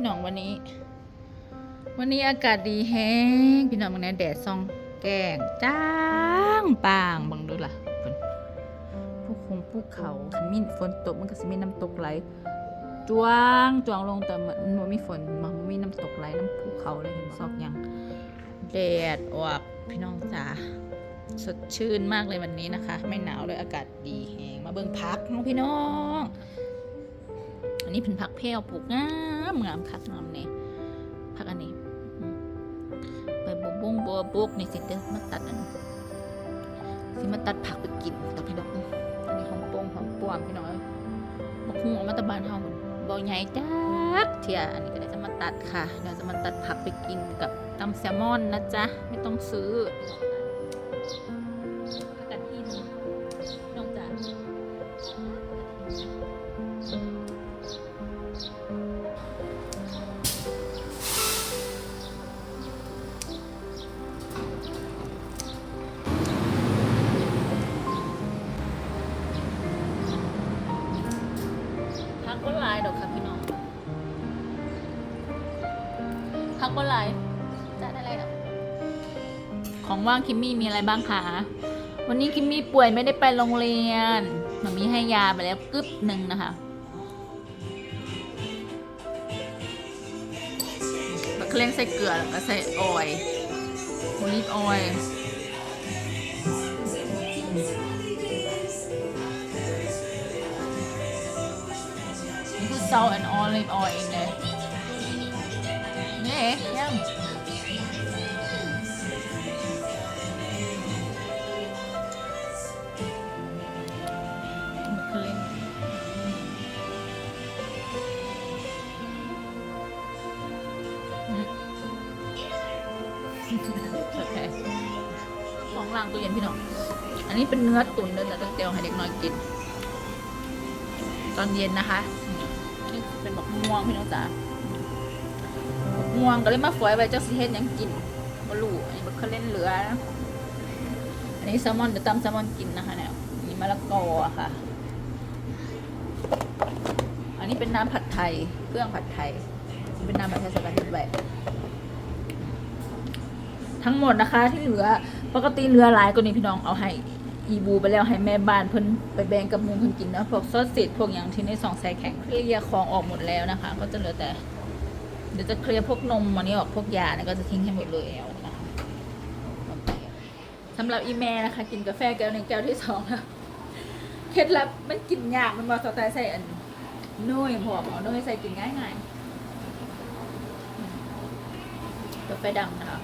พี่น้องวันนี้ วันนี้อากาศดีแฮงพี่น้องวันนี้แดดส่องแกงจ้างปางบังดูล่ะฝนภูคงภูเขาขันมินฝนตกมันก็สิมีน้ำตกไหลจวงจวงลงแต่มันมันมีฝนมันมีน้ำตกไหลน้ำภูเขาเลยเห็นซอกยังแดดออกพี่น้องจ๋าสดชื่นมากเลยวันนี้นะคะ ไม่หนาวเลยอากาศดีแฮงมาเบิ่งพักน้องพี่น้อง อันนี้เป็นผักแพรวปลูกงามงามคักงามเนี่ยผักอันนี้ไปบวบงบัวบุกนี่สิเด้อมาตัดอันสิมาตัดผักไปกินกับพี่น้องอันนี้หอมโปงหอมปวมพี่น้องเอ้ยบักฮุงอมาตะบานเฮามันบ่ใหญ่จักเทียอันนี้ก็ได้จะมาตัดค่ะเดี๋ยวจะมาตัดผักไปกินกับตำแซลมอนนะจ๊ะไม่ต้องซื้อผักกาดหินน้องจ๋าพัก ก็หลายดอกค่ะพี่น้องพักก็หลายจะได้อะไรดอกของว่างคิมมี่มีอะไรบ้างคะ วันนี้คิมมี่ป่วยไม่ได้ไปโรงเรียนมามีให้ยาไปแล้วกึ๊บหนึ่งนะคะบักเคร่งใส่เกลือแล้วก็ใส่ออยล์โอลิฟออยล์ salt and olive oil เองเลยนี่เองยังคร่งโอเคของล่างตู้เย็นพี่น้อง อันนี้เป็นเนื้อตุ๋นเนื้อแต่ต้องเตียวให้เด็กน้อยกิน ตอนเย็นนะคะ นี่เป็นบักม่วงพี่น้องจ๋าบักม่วงก็เลยมาฝอยไว้เจ้าสิเฮ็ดยังกินมาลูอันนี้บักเคาเล่นเหลือนะอันนี้แซลมอนเดี๋ยวตำแซลมอนกินนะคะเนี่ยนี่มะละกออะค่ะ อันนี้เป็นน้ำผัดไทยเครื่องผัดไทยเป็นน้ำผัดไทยสกัดแบบทั้งหมดนะคะที่เหลือปกติเหลือหลายกว่านี้พี่น้องเอาให้ อีบูไปแล้วให้แม่บ้านเพิ่นไปแบ่งกับหมูเพิ่นกินเนาะพวกซอสเศษพวกอย่างที่ในซองใส่แข็งเคลียร์ของออกหมดแล้วนะคะ ก็จะเหลือแต่ เดี๋ยวจะเคลียร์พวกนมอันนี้ออกพวกยาเนี่ยก็จะทิ้งให้หมดเลยแล้วนะคะสำหรับอีแม่นะคะ กินกาแฟแก้วหนึ่งแก้วที่สองแล้วเคล็ดลับมันกินยากมันมาสไตล์ใส่อันนุ่ยหอมเอานุ่ยใส่กินง่ายๆกาแฟดำนะคะ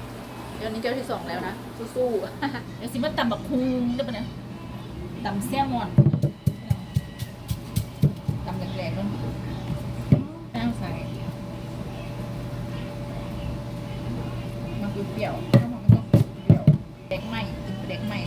เดี๋ยวนี้แก้วที่สองแล้วนะ สู้ๆเดี๋ยวสิมาตำบักฮุงได้ปะเนี่ยตำแซลมอนตำแรงๆนู่นแป้งใส่มันคือเปรี้ยวๆต้องบอกมันต้องเปรี้ยวเด็กใหม่กินเด็กใหม่